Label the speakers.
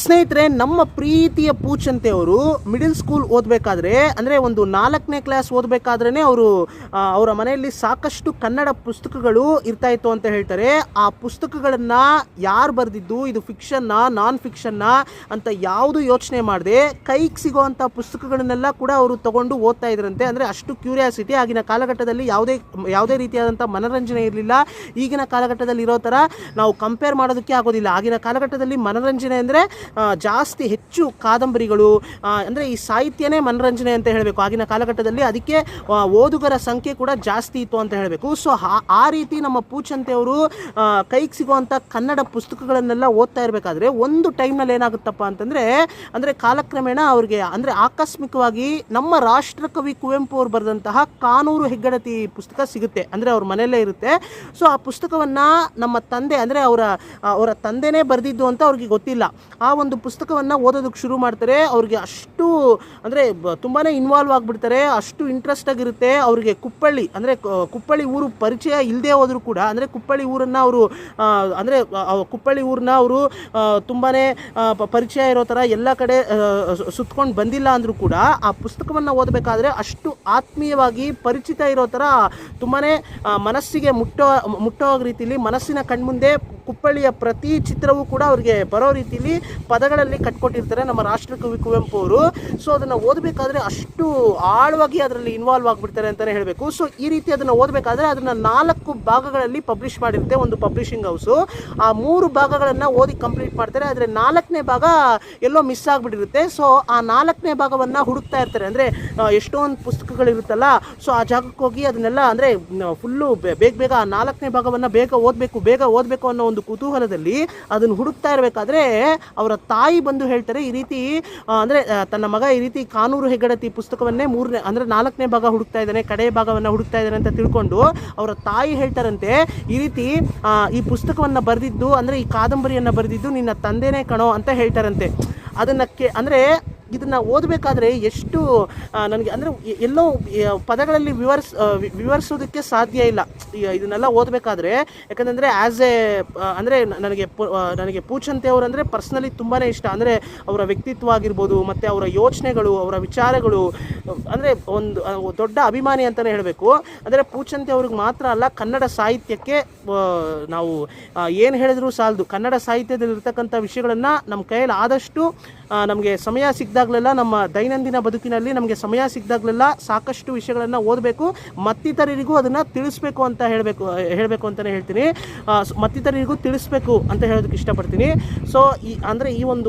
Speaker 1: ಸ್ನೇಹಿತರೆ, ನಮ್ಮ ಪ್ರೀತಿಯ ಪೂಚಂತೆ ಅವರು ಮಿಡಿಲ್ ಸ್ಕೂಲ್ ಓದಬೇಕಾದ್ರೆ, ಅಂದರೆ ಒಂದು ನಾಲ್ಕನೇ ಕ್ಲಾಸ್ ಓದಬೇಕಾದ್ರೇ ಅವರು ಅವರ ಮನೆಯಲ್ಲಿ ಸಾಕಷ್ಟು ಕನ್ನಡ ಪುಸ್ತಕಗಳು ಇರ್ತಾ ಇತ್ತು ಅಂತ ಹೇಳ್ತಾರೆ. ಆ ಪುಸ್ತಕಗಳನ್ನು ಯಾರು ಬರೆದಿದ್ದು? ಇದು ಫಿಕ್ಷನ್ನ ನಾನ್ ಫಿಕ್ಷನ್ನ ಅಂತ ಯಾವುದು ಯೋಚನೆ ಮಾಡದೆ. ಕೈಗೆ ಸಿಗೋವಂಥ ಪುಸ್ತಕಗಳನ್ನೆಲ್ಲ ಕೂಡ ಅವರು ತಗೊಂಡು ಓದ್ತಾ ಇದ್ರಂತೆ. ಅಂದರೆ ಅಷ್ಟು ಕ್ಯೂರಿಯಾಸಿಟಿ ಆಗಿನ ಕಾಲಘಟ್ಟದಲ್ಲಿ ಯಾವುದೇ ಯಾವುದೇ ರೀತಿಯಾದಂಥ ಮನೋರಂಜನೆ ಇರಲಿಲ್ಲ. ಈಗಿನ ಕಾಲಘಟ್ಟದಲ್ಲಿ ಇರೋ ಥರ ನಾವು ಕಂಪೇರ್ ಮಾಡೋದಕ್ಕೆ ಆಗೋದಿಲ್ಲ. ಆಗಿನ ಕಾಲಘಟ್ಟದಲ್ಲಿ ಮನೋರಂಜನೆ ಅಂದರೆ ಜಾಸ್ತಿ ಹೆಚ್ಚು ಕಾದಂಬರಿಗಳು ಅಂದರೆ ಈ ಸಾಹಿತ್ಯನೇ ಮನರಂಜನೆ ಅಂತ ಹೇಳಬೇಕು. ಆಗಿನ ಕಾಲಘಟ್ಟದಲ್ಲಿ ಅದಕ್ಕೆ ಓದುಗರ ಸಂಖ್ಯೆ ಕೂಡ ಜಾಸ್ತಿ ಇತ್ತು ಅಂತ ಹೇಳಬೇಕು. ಸೊ ಆ ರೀತಿ ನಮ್ಮ ಪೂಚಂತೆ ಅವರು ಕೈಗೆ ಸಿಗುವಂಥ ಕನ್ನಡ ಪುಸ್ತಕಗಳನ್ನೆಲ್ಲ ಓದ್ತಾ ಇರಬೇಕಾದ್ರೆ ಒಂದು ಟೈಮ್ನಲ್ಲಿ ಏನಾಗುತ್ತಪ್ಪ ಅಂತಂದರೆ, ಅಂದರೆ ಕಾಲಕ್ರಮೇಣ ಅವ್ರಿಗೆ, ಅಂದರೆ ಆಕಸ್ಮಿಕವಾಗಿ ನಮ್ಮ ರಾಷ್ಟ್ರಕವಿ ಕುವೆಂಪು ಅವರು ಬರೆದಂತಹ ಕಾನೂರು ಹೆಗ್ಗಡತಿ ಪುಸ್ತಕ ಸಿಗುತ್ತೆ. ಅಂದರೆ ಅವ್ರ ಮನೆಯಲ್ಲೇ ಇರುತ್ತೆ. ಸೊ ಆ ಪುಸ್ತಕವನ್ನು ನಮ್ಮ ತಂದೆ, ಅಂದರೆ ಅವರ ಅವರ ತಂದೆನೇ ಬರೆದಿದ್ದು ಅಂತ ಅವ್ರಿಗೆ ಗೊತ್ತಿಲ್ಲ. ಆ ಒಂದು ಪುಸ್ತಕವನ್ನು ಓದೋದಕ್ಕೆ ಶುರು ಮಾಡ್ತಾರೆ. ಅವ್ರಿಗೆ ಅಷ್ಟು, ಅಂದರೆ ತುಂಬಾ ಇನ್ವಾಲ್ವ್ ಆಗಿಬಿಡ್ತಾರೆ. ಅಷ್ಟು ಇಂಟ್ರೆಸ್ಟ್ ಆಗಿರುತ್ತೆ. ಅವರಿಗೆ ಕುಪ್ಪಳ್ಳಿ, ಅಂದರೆ ಕುಪ್ಪಳ್ಳಿ ಊರು ಪರಿಚಯ ಇಲ್ಲದೆ ಹೋದರೂ ಕೂಡ, ಅಂದರೆ ಕುಪ್ಪಳ್ಳಿ ಊರನ್ನು ಅವರು ಅಂದರೆ ಕುಪ್ಪಳ್ಳಿ ಊರನ್ನ ಅವರು ತುಂಬಾ ಪರಿಚಯ ಇರೋ ಥರ ಎಲ್ಲ ಕಡೆ ಸುತ್ಕೊಂಡು ಬಂದಿಲ್ಲ ಅಂದರೂ ಕೂಡ ಆ ಪುಸ್ತಕವನ್ನು ಓದಬೇಕಾದ್ರೆ ಅಷ್ಟು ಆತ್ಮೀಯವಾಗಿ ಪರಿಚಿತ ಇರೋ ಥರ ತುಂಬಾ ಮನಸ್ಸಿಗೆ ಮುಟ್ಟೋ ಮುಟ್ಟೋ ರೀತಿಯಲ್ಲಿ ಮನಸ್ಸಿನ ಕಣ್ಮುಂದೆ ಕುಪ್ಪಳ್ಳಿಯ ಪ್ರತಿ ಚಿತ್ರವೂ ಕೂಡ ಅವ್ರಿಗೆ ಬರೋ ರೀತಿಲಿ ಪದಗಳಲ್ಲಿ ಕಟ್ಕೊಟ್ಟಿರ್ತಾರೆ ನಮ್ಮ ರಾಷ್ಟ್ರಕವಿ ಕುವೆಂಪು ಅವರು. ಸೊ ಅದನ್ನು ಓದಬೇಕಾದ್ರೆ ಅಷ್ಟು ಆಳವಾಗಿ ಅದರಲ್ಲಿ ಇನ್ವಾಲ್ವ್ ಆಗಿಬಿಡ್ತಾರೆ ಅಂತಲೇ ಹೇಳಬೇಕು. ಸೊ ಈ ರೀತಿ ಅದನ್ನು ಓದಬೇಕಾದ್ರೆ ಅದನ್ನು ನಾಲ್ಕು ಭಾಗಗಳಲ್ಲಿ ಪಬ್ಲಿಷ್ ಮಾಡಿರುತ್ತೆ, ಒಂದು ಪಬ್ಲಿಷಿಂಗ್ ಹೌಸು ಆ ಮೂರು ಭಾಗಗಳನ್ನು ಓದಿ ಕಂಪ್ಲೀಟ್ ಮಾಡ್ತಾರೆ. ಆದರೆ ನಾಲ್ಕನೇ ಭಾಗ ಎಲ್ಲೋ ಮಿಸ್ ಆಗಿಬಿಟ್ಟಿರುತ್ತೆ ಸೊ ಆ ನಾಲ್ಕನೇ ಭಾಗವನ್ನು ಹುಡುಕ್ತಾ ಇರ್ತಾರೆ. ಅಂದರೆ ಎಷ್ಟೊಂದು ಪುಸ್ತಕಗಳಿರುತ್ತಲ್ಲ ಸೊ ಆ ಜಾಗಕ್ಕೆ ಹೋಗಿ ಅದನ್ನೆಲ್ಲ, ಅಂದರೆ ಫುಲ್ಲು ಬೇಗ ಬೇಗ ಆ ನಾಲ್ಕನೇ ಭಾಗವನ್ನು ಬೇಗ ಓದಬೇಕು ಬೇಗ ಓದಬೇಕು ಅನ್ನೋ ಒಂದು ಕುತೂಹಲದಲ್ಲಿ ಅದನ್ನು ಹುಡುಕ್ತಾ ಇರಬೇಕಾದ್ರೆ ಅವರ ತಾಯಿ ಬಂದು ಹೇಳ್ತಾರೆ, ಈ ರೀತಿ ಅಂದರೆ ತನ್ನ ಮಗ ಈ ರೀತಿ ಕಾನೂರು ಹೆಗ್ಗಡತಿ ಪುಸ್ತಕವನ್ನೇ ಮೂರನೇ, ಅಂದರೆ ನಾಲ್ಕನೇ ಭಾಗ ಹುಡುಕ್ತಾ ಇದ್ದಾನೆ, ಕಡೆಯ ಭಾಗವನ್ನು ಹುಡುಕ್ತಾ ಇದ್ದಾನೆ ಅಂತ ತಿಳ್ಕೊಂಡು ಅವರ ತಾಯಿ ಹೇಳ್ತಾರಂತೆ, ಈ ರೀತಿ ಈ ಪುಸ್ತಕವನ್ನು ಬರೆದಿದ್ದು, ಅಂದರೆ ಈ ಕಾದಂಬರಿಯನ್ನು ಬರೆದಿದ್ದು ನಿನ್ನ ತಂದೆನೇ ಕಣೋ ಅಂತ ಹೇಳ್ತಾರಂತೆ. ಅದನ್ನು ಕೆ, ಅಂದರೆ ಇದನ್ನು ಓದಬೇಕಾದ್ರೆ ಎಷ್ಟು ನನಗೆ ಅಂದರೆ ಎಲ್ಲೋ ಪದಗಳಲ್ಲಿ ವಿವರಿಸ್ ವಿವರಿಸೋದಕ್ಕೆ ಸಾಧ್ಯ ಇಲ್ಲ. ಇದನ್ನೆಲ್ಲ ಓದಬೇಕಾದ್ರೆ ಯಾಕಂತಂದರೆ ಆ್ಯಸ್ ಎ ಅಂದರೆ ನನಗೆ ನನಗೆ ಪೂಚಂತೆ ಅಂದರೆ ಪರ್ಸ್ನಲಿ ತುಂಬಾ ಇಷ್ಟ. ಅಂದರೆ ಅವರ ವ್ಯಕ್ತಿತ್ವ ಆಗಿರ್ಬೋದು, ಮತ್ತು ಅವರ ಯೋಚನೆಗಳು, ಅವರ ವಿಚಾರಗಳು, ಅಂದರೆ ಒಂದು ದೊಡ್ಡ ಅಭಿಮಾನಿ ಅಂತಲೇ ಹೇಳಬೇಕು. ಅಂದರೆ ಪೂಚಂತೆ ಅವ್ರಿಗೆ ಮಾತ್ರ ಅಲ್ಲ, ಕನ್ನಡ ಸಾಹಿತ್ಯಕ್ಕೆ ನಾವು ಏನು ಹೇಳಿದ್ರೂ ಸಾಲದು. ಕನ್ನಡ ಸಾಹಿತ್ಯದಲ್ಲಿ ಇರ್ತಕ್ಕಂಥ ವಿಷಯಗಳನ್ನು ನಮ್ಮ ಕೈಯಲ್ಲಿ ಆದಷ್ಟು ನಮಗೆ ಸಮಯ ಸಿಕ್ಕಿದಾಗಲೆಲ್ಲ ನಮ್ಮ ದೈನಂದಿನ ಬದುಕಿನಲ್ಲಿ ನಮಗೆ ಸಮಯ ಸಿಕ್ಕಿದಾಗಲೆಲ್ಲ ಸಾಕಷ್ಟು ವಿಷಯಗಳನ್ನು ಓದಬೇಕು. ಮತ್ತಿತರರಿಗೂ ಅದನ್ನು ತಿಳಿಸ್ಬೇಕು ಅಂತ ಹೇಳಬೇಕು ಹೇಳಬೇಕು ಅಂತಲೇ ಹೇಳ್ತೀನಿ. ಮತ್ತಿತರರಿಗೂ ತಿಳಿಸ್ಬೇಕು ಅಂತ ಹೇಳೋದಕ್ಕೆ ಇಷ್ಟಪಡ್ತೀನಿ. ಸೊ ಈ, ಅಂದರೆ ಈ ಒಂದು